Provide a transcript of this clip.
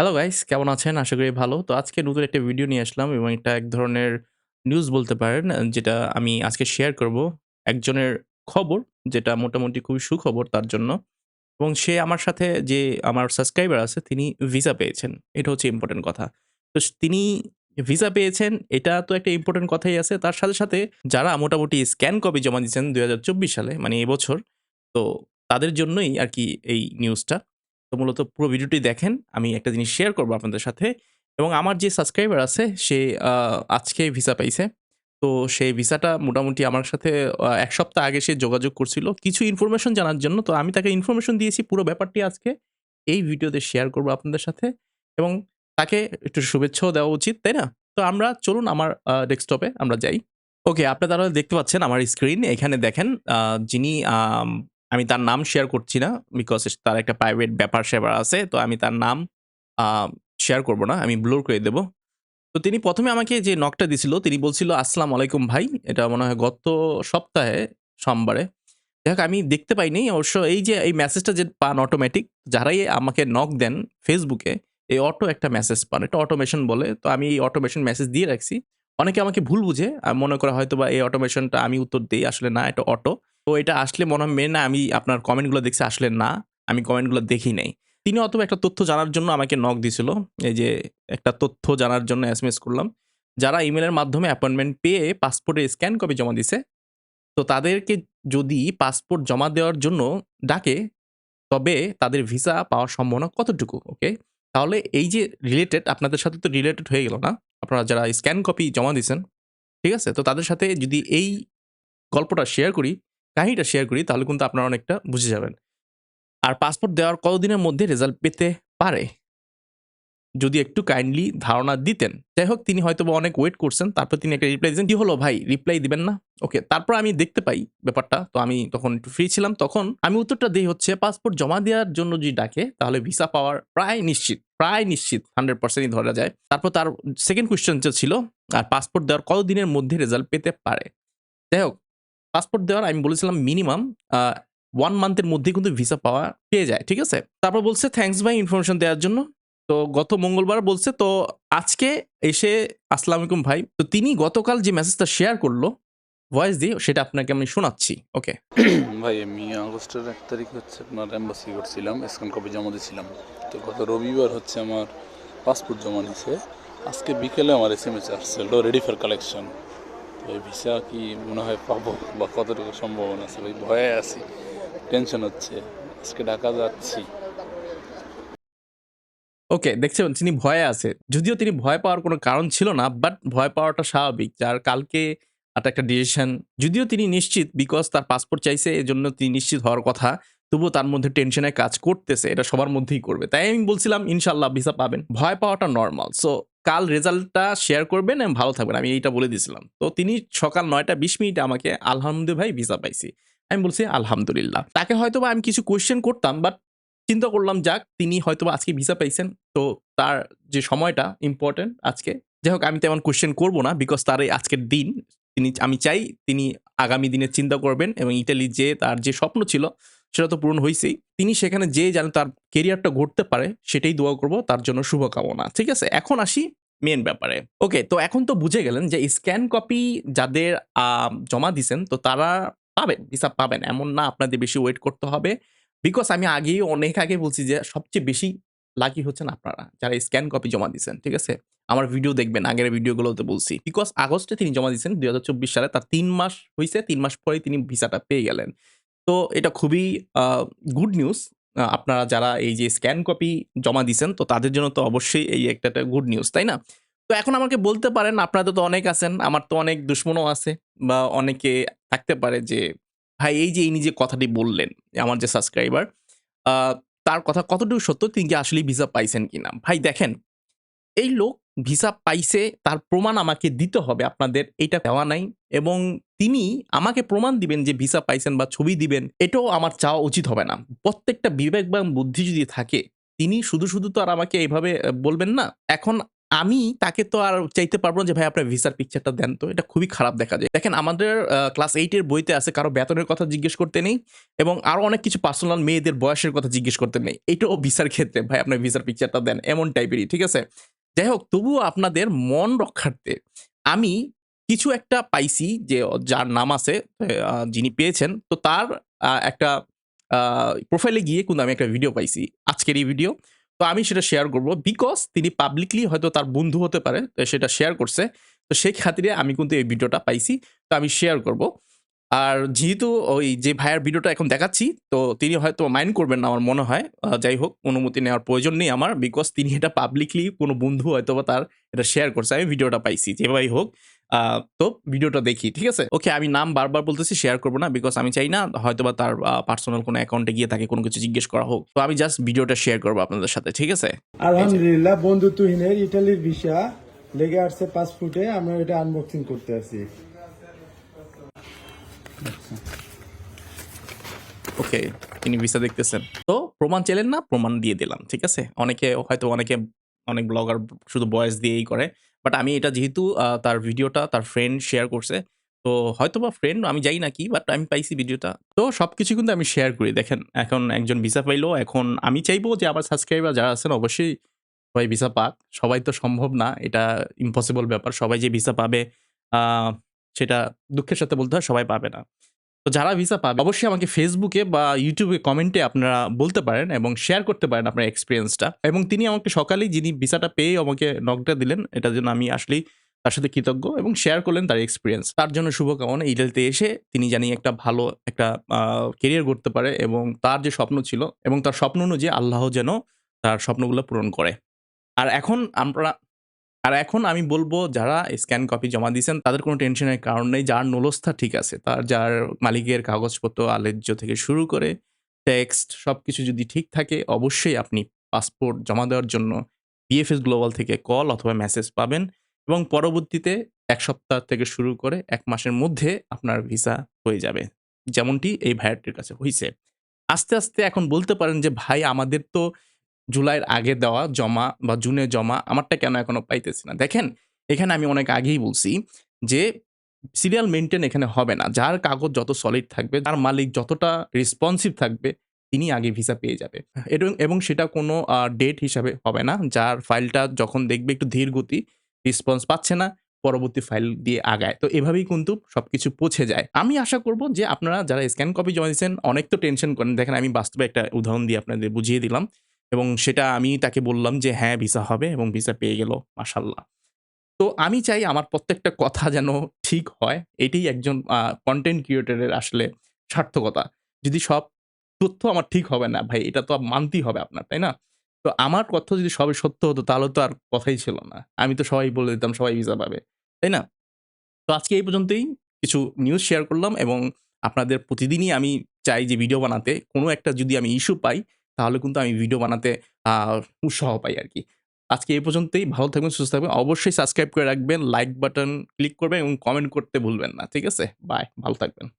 Hello guys কেমন আছেন? আশা করি ভালো। তো আজকে নতুন একটা ভিডিও নিয়ে আসলাম এবং এটা এক ধরনের নিউজ বলতে পারেন যেটা আমি আজকে শেয়ার করব। একজনের খবর যেটা মোটামুটি খুবই সুখবর তার জন্য। এবং সে আমার সাথে যে আমার সাবস্ক্রাইবার আছে তিনি ভিসা পেয়েছেন। এটা হচ্ছে ইম্পর্টেন্ট কথা। তো তিনি ভিসা পেয়েছেন এটা তো একটা ইম্পর্টেন্ট কথাই আছে। তার সাথে, সাথে যারা মোটামুটি স্ক্যান কপি জমা দিয়েছেন ২০২৪ সালে মানে এবছর। তো তাদের জন্যই আর কি এই নিউজটা। তো মূলত পুরো ভিডিওটি দেখেন। আমি একটা জিনিস শেয়ার করব আপনাদের সাথে। এবং আমার যে সাবস্ক্রাইবার আছে সে আজকে ভিসা পাইছে। তো সেই ভিসাটা মোটামুটি আমার সাথে এক সপ্তাহ আগে সে যোগাযোগ করছিল। কিছু ইনফরমেশন জানার জন্য। তো আমি তাকে ইনফরমেশন দিয়েছি পুরো ব্যাপারটি আজকে এই ভিডিওতে শেয়ার করব আপনাদের সাথে। এবং তাকে একটু শুভেচ্ছাও দেওয়া উচিত, তাই না? তো আমরা চলুন আমার ডেস্কটপে আমরা যাই। ওকে আপনারা দেখতে পাচ্ছেন আমার স্ক্রিন। এখানে দেখেন যিনি আম তার নাম শেয়ার করছি না। বিকজ তার একটা প্রাইভেট ব্যাপার-স্যাপার আছে। তো আমি তার নাম শেয়ার করব না। আমি ব্লোর করে দেব। তো তিনি প্রথমে আমাকে যে নকটা দিছিল তিনি বলছিল, আসসালাম আলাইকুম ভাই।" এটা মনে হয় গত সপ্তাহে সোমবারে। দেখ আমি দেখতে পাইনি। অবশ্য এই যে এই মেসেজটা যে পান অটোমেটিক যারাই আমাকে নক দেন ফেসবুকে এই অটো একটা মেসেজ পান। এটা অটোমেশন বলে। তো আমি এই অটোমেশন মেসেজ দিয়ে রাখছি। অনেকে আমাকে ভুল বুঝে। মনে করে হয়তোবা এই অটোমেশনটা আমি উত্তর দিই আসলে না এটা অটো। তো এটা আসলে মনে হয় না আমি আপনার কমেন্টগুলো দেখছি। আসলে না, আমি কমেন্টগুলো দেখি নাই। তিনি অথবা একটা তথ্য জানার জন্য আমাকে নক দিছিল। এই যে একটা তথ্য জানার জন্য এসএমএস করলাম। যারা ইমেলের মাধ্যমে অ্যাপয়েন্টমেন্ট পেয়ে পাসপোর্টের স্ক্যান কপি জমা দিছে। তো তাদেরকে যদি পাসপোর্ট জমা দেওয়ার জন্য ডাকে, তবে তাদের ভিসা পাওয়ার সম্ভাবনা কতটুকু? ওকে? তাহলে এই যে রিলেটেড আপনাদের সাথে তো রিলেটেড হয়ে গেল না? আপনারা যারা স্ক্যান কপি জমা দিয়েছেন ঠিক আছে? তো তাদের সাথে যদি এই গল্পটা শেয়ার করি, কাহিনীটা শেয়ার করি তাহলে কিন্তু আপনারা অনেকটা বুঝে যাবেন। আর পাসপোর্ট দেওয়ার কতদিনের মধ্যে রেজাল্ট পেতে পারে? যদি একটু কাইন্ডলি ধারণা দিতেন। যাই হোক তিনি হয়তোবা অনেক ওয়েট করছেন। তারপর তিনি একটা রিপ্লাই দিয়েছেন। "কি হলো ভাই রিপ্লাই দিবেন না?" ওকে। তারপর আমি দেখতে পাই ব্যাপারটা। তো আমি তখন একটু ফ্রি ছিলাম। তখন আমি উত্তরটা দিই হচ্ছে পাসপোর্ট জমা দেওয়ার জন্য যদি ডাকে তাহলে ভিসা পাওয়ার প্রায় নিশ্চিত, প্রায় নিশ্চিত 100% ই ধরা যায়। তারপর তার সেকেন্ড কোয়েশ্চেন ছিল আর পাসপোর্ট দেওয়ার কতদিনের মধ্যে রেজাল্ট পেতে পারে? যাই হোক পাসপোর্ট দেওয়ার আমি বলেছিলাম মিনিমাম ওয়ান মান্থের মধ্যেই কিন্তু ভিসা পাওয়া পেয়ে যায়। ঠিক আছে? তারপর বলছে, "থ্যাংকস ভাই ইনফরমেশন দেওয়ার জন্য।" তো গত মঙ্গলবার বলছে তো আজকে এসে আসসালামু আলাইকুম ভাই। তো তিনি গতকাল যে মেসেজটা শেয়ার করল ভয়েস দিয়ে সেটা আপনাকে আমি শোনাচ্ছি। ওকে। ভাই আমি আগস্টের এক তারিখ হচ্ছে আপনার এম্বাসি করছিলাম। স্ক্যান কপি জমা দিয়েছিলাম। তো গত রবিবার হচ্ছে আমার পাসপোর্ট জমা দিছে। আজকে বিকেলে আমার এসএমএস আসছিল রেডি ফর কালেকশন। তো ভিসা কি মনে হয় পাবো বা কতটুকু সম্ভাবনা আছে ভাই ভয়ে আছি। টেনশন হচ্ছে। আজকে ঢাকা যাচ্ছি। ওকে দেখছেন তিনি ভয়ে আছে। যদিও তিনি ভয় পাওয়ার কোনো কারণ ছিল না। বাট ভয় পাওয়াটা স্বাভাবিক। যার কালকে একটা, একটা ডিসিশন যদিও তিনি নিশ্চিত বিকজ তার পাসপোর্ট চাইছে এজন্য তিনি নিশ্চিত হওয়ার কথা। তবুও তার মধ্যে টেনশনের কাজ করতেছে। এটা সবার মধ্যেই করবে। তাই আমি বলছিলাম ইনশাআল্লাহ ভিসা পাবেন। ভয় পাওয়াটা নরমাল। সো কাল রেজাল্টটা শেয়ার করবেন এবং ভালো থাকবেন। আমি এইটা বলে দিয়েছিলাম। তো তিনি সকাল ৯ঃ২০ মিনিটে আমাকে আলহামদুল ভাই ভিসা পাইছি। আমি বলছি, আলহামদুলিল্লাহ। তাকে হয়তোবা আমি কিছু কোয়েশ্চেন করতাম বাট চিন্তা করলাম, যাক, তিনি হয়তোবা আজকে ভিসা পাইছেন। তো তার যে সময়টা ইম্পোর্টেন্ট আজকে। যাই হোক, আমি তেমন কোয়েশ্চেন করব না বিকজ তার এই আজকের দিন, তিনি, আমি চাই তিনি আগামী দিনে চিন্তা করবেন এবং ইতালি যে তার যে স্বপ্ন ছিল সেটা তো পূরণ হইছেই। তিনি সেখানে যেয়ে যেন তার ক্যারিয়ারটা গড়তে পারে সেটাই দোয়া করব। তার জন্য শুভকামনা। ঠিক আছে? এখন আসি মেন ব্যাপারে। ওকে তো এখন তো বুঝে গেলেন যে স্ক্যান কপি যাদের জমা দিছেন তো তারা পাবেন, ভিসা পাবেন। এমন না আপনাদের বেশি ওয়েট করতে হবে। বিকজ আমি আগেই অনেক আগে বলছি যে সবচেয়ে বেশি লাকি হচ্ছেন আপনারা। যারা স্ক্যান কপি জমা দিছেন। ঠিক আছে? আমার ভিডিও দেখবেন আগের ভিডিওগুলোতে বলছি। বিকজ আগস্টে তিনি জমা দিয়েছেন ২০২৪ সালে তার তিন মাস হয়েছে তিন মাস পরে তিনি ভিসাটা পেয়ে গেলেন। তো এটা খুবই গুড নিউজ। আপনারা যারা এই যে স্ক্যান কপি জমা দিছেন তো তাদের জন্য তো অবশ্যই এই একটা, গুড নিউজ। তাই না? তো এখন আমাকে বলতে পারেন আপনাদের তো অনেক আছেন। আমার তো অনেক দুশমনও আছে বা অনেকে থাকতে পারে যে ভাই এই যে ইনি যে কথাটি বললেন আমার যে সাবস্ক্রাইবার তার কথা কতটুকু সত্য তিনি কি আসলেই ভিসা পাইছেন কিনা? ভাই দেখেন এই লোক ভিসা পাইছে তার প্রমাণ আমাকে দিতে হবে আপনাদের এইটা দেওয়া নাই এবং তিনি আমাকে প্রমাণ দিবেন যে ভিসা পাইছেন বা ছবি দিবেন এটাও আমার চাওয়া উচিত হবে না। প্রত্যেকটা বিবেকবান বুদ্ধি যদি থাকে তিনি শুধু, শুধু তো আর আমাকে এইভাবে বলবেন না। এখন আমি তাকে তো আর চাইতে পারব না যে ভাই আপনার ভিসার পিকচারটা দেন তো। এটা খুবই খারাপ দেখা যায়। দেখেন আমাদের ক্লাস এইটের বইতে আছে কারও বেতনের কথা জিজ্ঞেস করতে নেই এবং আরও অনেক কিছু পার্সোনাল মেয়েদের বয়সের কথা জিজ্ঞেস করতে নেই। এটাও ভিসার ক্ষেত্রে ভাই আপনার ভিসার পিকচারটা দেন। এমন টাইপেরই ঠিক আছে? যাই হোক তবুও আপনাদের মন রক্ষার্থে আমি কিছু একটা পাইছি যে যার নাম আছে যিনি পেয়েছেন, তো তার একটা প্রোফাইলে গিয়ে কিন্তু আমি একটা ভিডিও পাইছি, আজকের এই ভিডিও তো আমি সেটা শেয়ার করব বিকজ তিনি পাবলিকলি হয়তো তার বন্ধু হতে পারে সেটা শেয়ার করছে, তো সেই খাতিরে আমি কিন্তু এই ভিডিওটা পাইছি, তো আমি শেয়ার করব। আর যেহেতু ওই যে ভাইয়ের ভিডিওটা এখন দেখাচ্ছি, তো তিনি হয়তো মাইন্ড করবেন না আমার মনে হয় যাই হোক, অনুমতি নেওয়ার প্রয়োজন নেই আমার বিকজ তিনি এটা পাবলিকলি কোনো বন্ধু হয়তো বা তার এটা শেয়ার করছে, আমি ভিডিওটা পাইছি, যেভাবেই হোক। তো ভিডিওটা দেখি ঠিক আছে? ওকে আমি নাম বারবার বলতেছি শেয়ার করব না বিকজ আমি চাই না হয়তো বা তার পার্সোনাল কোনো অ্যাকাউন্টে গিয়ে তাকে কোনো কিছু জিজ্ঞেস করা হোক। তো আমি জাস্ট ভিডিওটা শেয়ার করব আপনাদের সাথে ঠিক আছে? আলহামদুলিল্লাহ বন্ধু তুহিনের ইটালির ভিসা লেগে আসছে পাসপোর্টে আমরা এটা আনবক্সিং করতে আছি। ওকে তিনি ভিসা দেখতেছেন। তো প্রমাণ চাইলেন না প্রমাণ দিয়ে দিলাম ঠিক আছে? অনেকে হয়তো অনেকে অনেক ব্লগার শুধু বয়েস দিয়েই করে বাট আমি এটা যেহেতু তার ভিডিওটা তার ফ্রেন্ড শেয়ার করছে, তো হয়তো বা ফ্রেন্ড আমি যাই না কি বাট আমি পাইছি ভিডিওটা। তো সবকিছু কিন্তু আমি শেয়ার করি। দেখেন, এখন একজন ভিসা পাইলো, এখন আমি চাইব যে আমার সাবস্ক্রাইবার যারা আছেন, অবশ্যই সবাই ভিসা পাক। সবাই তো সম্ভব না, এটা ইম্পসিবল ব্যাপার। সবাই যে ভিসা পাবে সেটা দুঃখের সাথে বলতে হয়, সবাই পাবে না। যারা ভিসা পাবে, অবশ্যই আমাকে ফেসবুকে বা ইউটিউবে কমেন্টে আপনারা বলতে পারেন এবং শেয়ার করতে পারেন আপনার এক্সপিরিয়েন্সটা এবং তিনি আমাকে সকালেই যিনি ভিসাটা পেয়ে আমাকে নকটা দিলেন, এটার জন্য আমি আসলেই তার সাথে কৃতজ্ঞ এবং শেয়ার করলেন তার এক্সপিরিয়েন্স তার জন্য শুভকামনা ইটালিতে এসে তিনি জানি একটা ভালো একটা কেরিয়ার করতে পারে এবং তার যে স্বপ্ন ছিল এবং তার স্বপ্ন অনুযায়ী আল্লাহ যেন তার স্বপ্নগুলো পূরণ করে। আর এখন আমরা আর এখন আমি বলব, যারা স্ক্যান কপি জমা দিয়েছেন, তাদের কোনো টেনশনের কারণ নেই। যার নলস্থা ঠিক আছে, তার যার মালিকের কাগজপত্র আলেজ্য থেকে শুরু করে টেক্সট সব কিছু যদি ঠিক থাকে, অবশ্যই আপনি পাসপোর্ট জমা দেওয়ার জন্য বিএফএস গ্লোবাল থেকে কল অথবা মেসেজ পাবেন এবং পরবর্তীতে এক সপ্তাহ থেকে শুরু করে এক মাসের মধ্যে আপনার ভিসা হয়ে যাবে। যেমনটি এই ভাইয়ারটির কাছে হয়েছে আস্তে আস্তে এখন বলতে পারেন যে, ভাই, আমাদের তো জুলাইয়ের আগে দেওয়া জমা বা জুনে জমা আমারটা কেন এখনও পাইতেছি না? দেখেন, এখানে আমি অনেক আগেই বলছি যে সিরিয়াল মেনটেন এখানে হবে না। যার কাগজ যত সলিড থাকবে, তার মালিক যতটা রেসপন্সিভ থাকবে, তিনি আগে ভিসা পেয়ে যাবে। এবং এবং সেটা কোনো ডেট হিসাবে হবে না। যার ফাইলটা যখন দেখবে একটু ধীর গতি রেসপন্স পাচ্ছে না, পরবর্তী ফাইল দিয়ে আগায়। তো এভাবেই কিন্তু সব কিছু পৌঁছে যায়। আমি আশা করব যে আপনারা যারা স্ক্যান কপি জমা দিয়েছেন, অনেক তো টেনশন করেন। দেখেন, আমি বাস্তবে একটা উদাহরণ দিয়ে আপনাদের বুঝিয়ে দিলাম। এবং সেটা আমি তাকে বললাম যে হ্যাঁ ভিসা হবে এবং ভিসা পেয়ে গেল মাসাল্লাহ তো আমি চাই আমার প্রত্যেকটা কথা যেন ঠিক হয়, এটাই একজন কন্টেন্ট ক্রিয়েটরের আসলে সার্থকতা। যদি সব তথ্য আমার ঠিক হবে না, ভাই, এটা তো মানতেই হবে আপনার, তাই না? তো আমার কথা যদি সবই সত্য হতো, তাহলে তো আর কথাই ছিল না। আমি তো সবাই বলে দিতাম, সবাই ভিসা পাবে, তাই না? তো আজকে এই পর্যন্তই। কিছু নিউজ শেয়ার করলাম এবং আপনাদের প্রতিদিনই আমি চাই যে ভিডিও বানাতে। কোনো একটা যদি আমি ইস্যু পাই তাহলে কিন্তু আমি ভিডিও বানাতে উৎসাহ পাই আর কি আজকে এই পর্যন্তই, ভালো থাকবেন, সুস্থ থাকবেন। অবশ্যই সাবস্ক্রাইব করে রাখবেন লাইক বাটন ক্লিক করবেন এবং কমেন্ট করতে ভুলবেন না, ঠিক আছে? বাই ভালো থাকবেন।